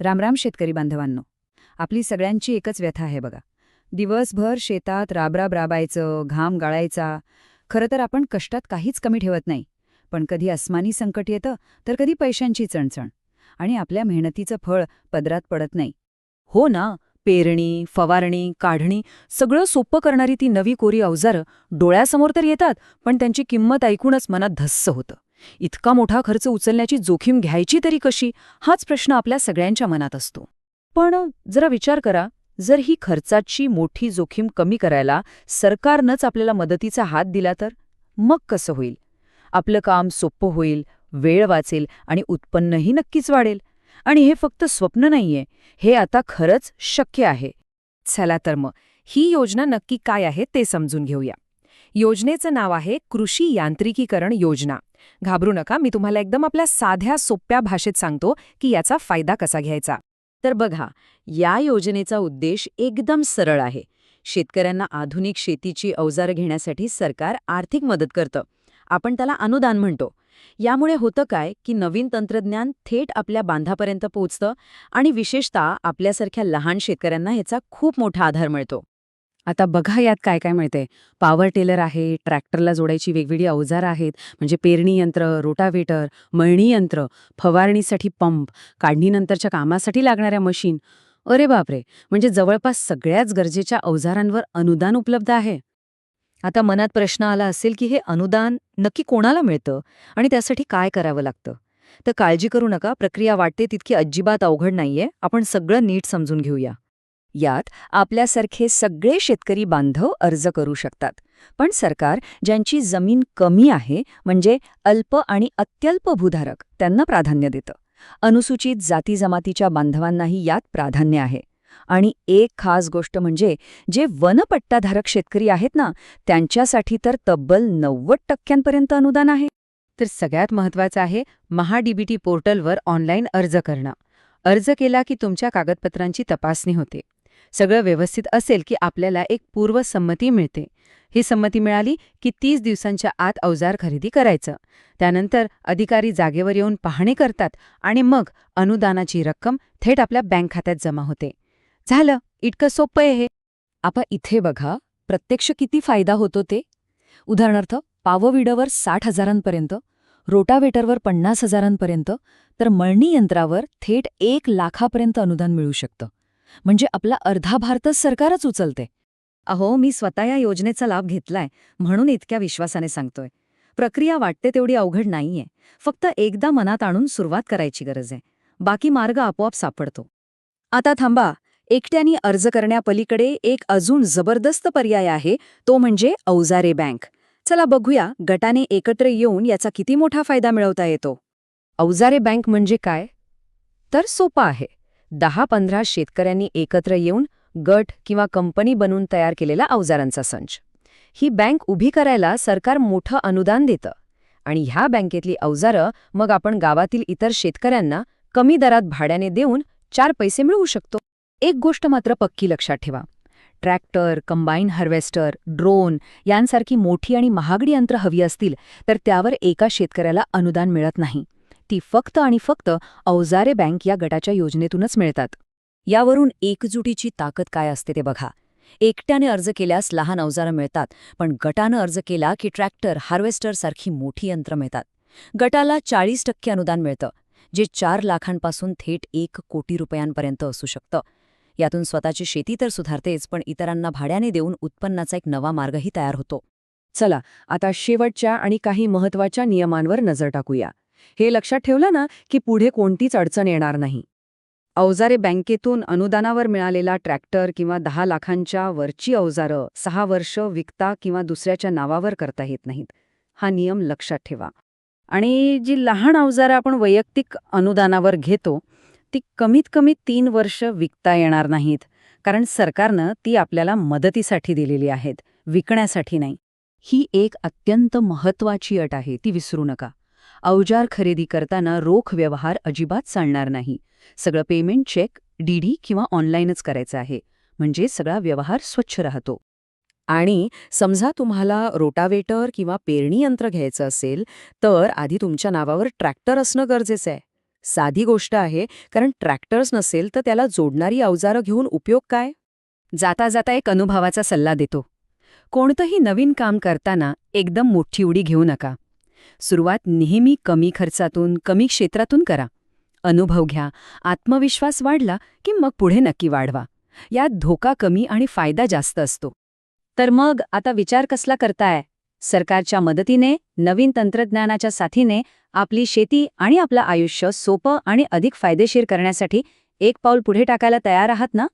रामराम शेतकरी बांधवांनो आपली सगळ्यांची एकच व्यथा आहे बघा. दिवसभर शेतात राबराब राबायचं घाम गाळायचा खरं तर आपण कष्टात काहीच कमी ठेवत नाही. पण कधी अस्मानी संकट येतं तर कधी पैशांची चणचण. आणि आपल्या मेहनतीचं फळ पदरात पडत नाही. हो ना पेरणी फवारणी काढणी सगळं सोपं करणारी ती नवी कोरी अवजारं डोळ्यासमोर तर येतात पण त्यांची किंमत ऐकूनच मनात धस्स होतं. इतका मोठा खर्च उचलण्याची जोखीम घ्यायची तरी कशी? हाच प्रश्न आपल्या सगळ्यांच्या मनात असतो. पण जरा विचार करा जर ही खर्चाची मोठी जोखीम कमी करायला सरकारनंच आपल्याला मदतीचा हात दिला तर मग कसं होईल? आपलं काम सोपं होईल वेळ वाचेल आणि उत्पन्नही नक्कीच वाढेल. आणि हे फक्त स्वप्न नाहीये हे आता खरंच शक्य आहे. चला तर मग ही योजना नक्की काय आहे ते समजून घेऊया. योजनेचं नाव आहे कृषी यांत्रिकीकरण योजना. घाबरू नका मी तुम्हाला एकदम आपल्या साध्या सोप्या भाषेत सांगतो की याचा फायदा कसा घ्यायचा. तर बघा या योजनेचा उद्देश एकदम सरळ आहे. शेतकऱ्यांना आधुनिक शेतीची अवजारं घेण्यासाठी सरकार आर्थिक मदत करतं. आपण त्याला अनुदान म्हणतो. यामुळे होतं काय की नवीन तंत्रज्ञान थेट आपल्या बांधापर्यंत पोहोचतं आणि विशेषतः आपल्यासारख्या लहान शेतकऱ्यांना ह्याचा खूप मोठा आधार मिळतो. आता बघा यात काय काय मिळते पॉवर टेलर आहे ट्रॅक्टरला जोडायची वेगवेगळी अवजारं आहेत म्हणजे पेरणी यंत्र रोटावेटर मळणी यंत्र फवारणीसाठी पंप काढणीनंतरच्या कामासाठी लागणाऱ्या मशीन अरे बापरे! म्हणजे जवळपास सगळ्याच गरजेच्या अवजारांवर अनुदान उपलब्ध आहे. आता मनात प्रश्न आला असेल की हे अनुदान नक्की कोणाला मिळतं आणि त्यासाठी काय करावं लागतं? तर काळजी करू नका प्रक्रिया वाटते तितकी अजिबात अवघड नाहीये. आपण सगळं नीट समजून घेऊया. यात आपल्यासारखे सगळे शेतकरी बांधव अर्ज करू शकतात. पण सरकार ज्यांची जमीन कमी आहे म्हणजे अल्प आणि अत्यल्प भूधारक त्यांना प्राधान्य देतं. अनुसूचित जाती जमातीच्या बांधवांनाही यात प्राधान्य आहे. आणि एक खास गोष्ट म्हणजे जे वनपट्टाधारक शेतकरी आहेत ना त्यांच्यासाठी तर तब्बल नव्वद टक्क्यांपर्यंत अनुदान आहे. तर सगळ्यात महत्वाचं आहे महाडीबीटी पोर्टलवर ऑनलाईन अर्ज करणं. अर्ज केला की तुमच्या कागदपत्रांची तपासणी होते. सगळं व्यवस्थित असेल की आपल्याला एक पूर्वसंमती मिळते. ही संमती मिळाली की तीस दिवसांच्या आत अवजार खरेदी करायचं. त्यानंतर अधिकारी जागेवर येऊन पाहणी करतात आणि मग अनुदानाची रक्कम थेट आपल्या बँक खात्यात जमा होते. झालं. इतकं सोपं आहे हे. आपण इथे बघा. प्रत्यक्ष किती फायदा होतो ते. उदाहरणार्थ पावविडवर साठ हजारांपर्यंत रोटावेटरवर पन्नास हजारांपर्यंत तर मळणी यंत्रावर थेट एक लाखापर्यंत अनुदान मिळू शकतं. म्हणजे आपला अर्धा भारतच सरकारच उचलते. अहो मी स्वतः या योजनेचा लाभ घेतलाय म्हणून इतक्या विश्वासाने सांगतोय. प्रक्रिया वाटते तेवढी अवघड नाहीये. फक्त एकदा मनात आणून सुरुवात करायची गरज आहे. बाकी मार्ग आपोआप सापडतो. आता थांबा. एकट्यानी अर्ज करण्यापलीकडे एक अजून जबरदस्त पर्याय आहे तो म्हणजे औजारे बँक. चला बघूया गटाने एकत्र येऊन याचा किती मोठा फायदा मिळवता येतो. औजारे बँक म्हणजे काय? तर सोपा आहे. दहा पंधरा शेतकऱ्यांनी एकत्र येऊन गट किंवा कंपनी बनवून तयार केलेला अवजारांचा संच. ही बँक उभी करायला सरकार मोठं अनुदान देतं. आणि ह्या बँकेतली अवजारं मग आपण गावातील इतर शेतकऱ्यांना कमी दरात भाड्याने देऊन चार पैसे मिळवू शकतो. एक गोष्ट मात्र पक्की लक्षात ठेवा. ट्रॅक्टर कंबाईन हार्वेस्टर ड्रोन यांसारखी मोठी आणि महागडी यंत्र हवी असतील तर त्यावर एका शेतकऱ्याला अनुदान मिळत नाही. ती फक्त आणि फक्त औजारे बँक या गटाच्या योजनेतूनच मिळतात. यावरून एकजुटीची ताकद काय असते ते बघा. एकट्याने अर्ज केल्यास लहान अवजारं मिळतात पण गटानं अर्ज केला की ट्रॅक्टर हार्वेस्टर सारखी मोठी यंत्र मिळतात. गटाला चाळीस टक्के अनुदान मिळतं जे चार लाखांपासून थेट एक कोटी रुपयांपर्यंत असू शकतं. यातून स्वतःची शेती तर सुधारतेच पण इतरांना भाड्याने देऊन उत्पन्नाचा एक नवा मार्गही तयार होतो. चला आता शेवटच्या आणि काही महत्त्वाच्या नियमांवर नजर टाकूया. हे लक्षात ठेवलं ना की पुढे कोणतीच अडचण येणार नाही. अवजारे बँकेतून अनुदानावर मिळालेला ट्रॅक्टर किंवा दहा लाखांच्या वरची अवजारं सहा वर्ष विकता किंवा दुसऱ्याच्या नावावर करता येत नाहीत. हा नियम लक्षात ठेवा. आणि जी लहान अवजारं आपण वैयक्तिक अनुदानावर घेतो ती कमीत कमी तीन वर्ष विकता येणार नाहीत कारण सरकारनं ती आपल्याला मदतीसाठी दिलेली आहेत विकण्यासाठी नाही. ही एक अत्यंत महत्वाची अट आहे ती विसरू नका. अवजार खरेदी करताना रोख व्यवहार अजिबात चालणार नाही. सगळं पेमेंट चेक डीडी किंवा ऑनलाईनच करायचं आहे. म्हणजे सगळा व्यवहार स्वच्छ राहतो. आणि समजा तुम्हाला रोटावेटर किंवा पेरणी यंत्र घ्यायचं असेल तर आधी तुमच्या नावावर ट्रॅक्टर असणं गरजेचं आहे. साधी गोष्ट आहे कारण ट्रॅक्टर्स नसेल तर त्याला जोडणारी अवजारं घेऊन उपयोग काय? जाता जाता एक अनुभवाचा सल्ला देतो. कोणतंही नवीन काम करताना एकदम मोठी उडी घेऊ नका. सुरुवात नेहमी कमी खर्चातून कमी क्षेत्रातून करा. अनुभव घ्या आत्मविश्वास वाढला की मग पुढे नक्की वाढवा. यात धोका कमी आणि फायदा जास्त असतो. तर मग आता विचार कसला करताय? सरकारच्या मदतीने नवीन तंत्रज्ञानाच्या साथीने आपली शेती आणि आपलं आयुष्य सोपं आणि अधिक फायदेशीर करण्यासाठी एक पाऊल पुढे टाकायला तयार आहात ना?